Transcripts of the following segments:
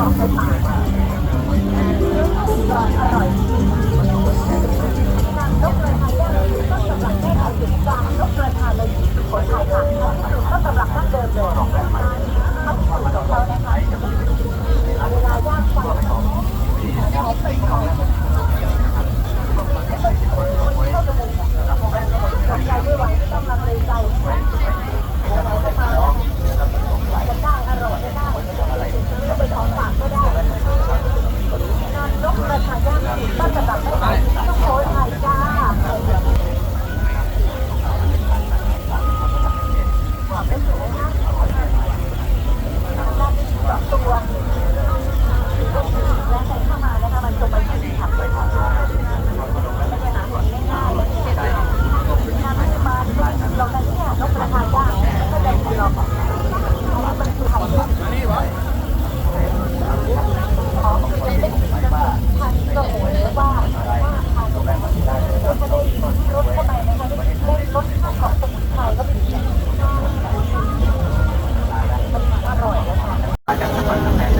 นกกระทาเลยสุโขทัยค่ะสูตรต้นตำรังเดิมเลย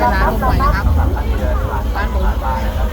ร้านผมหน่อยนะครับร้านผม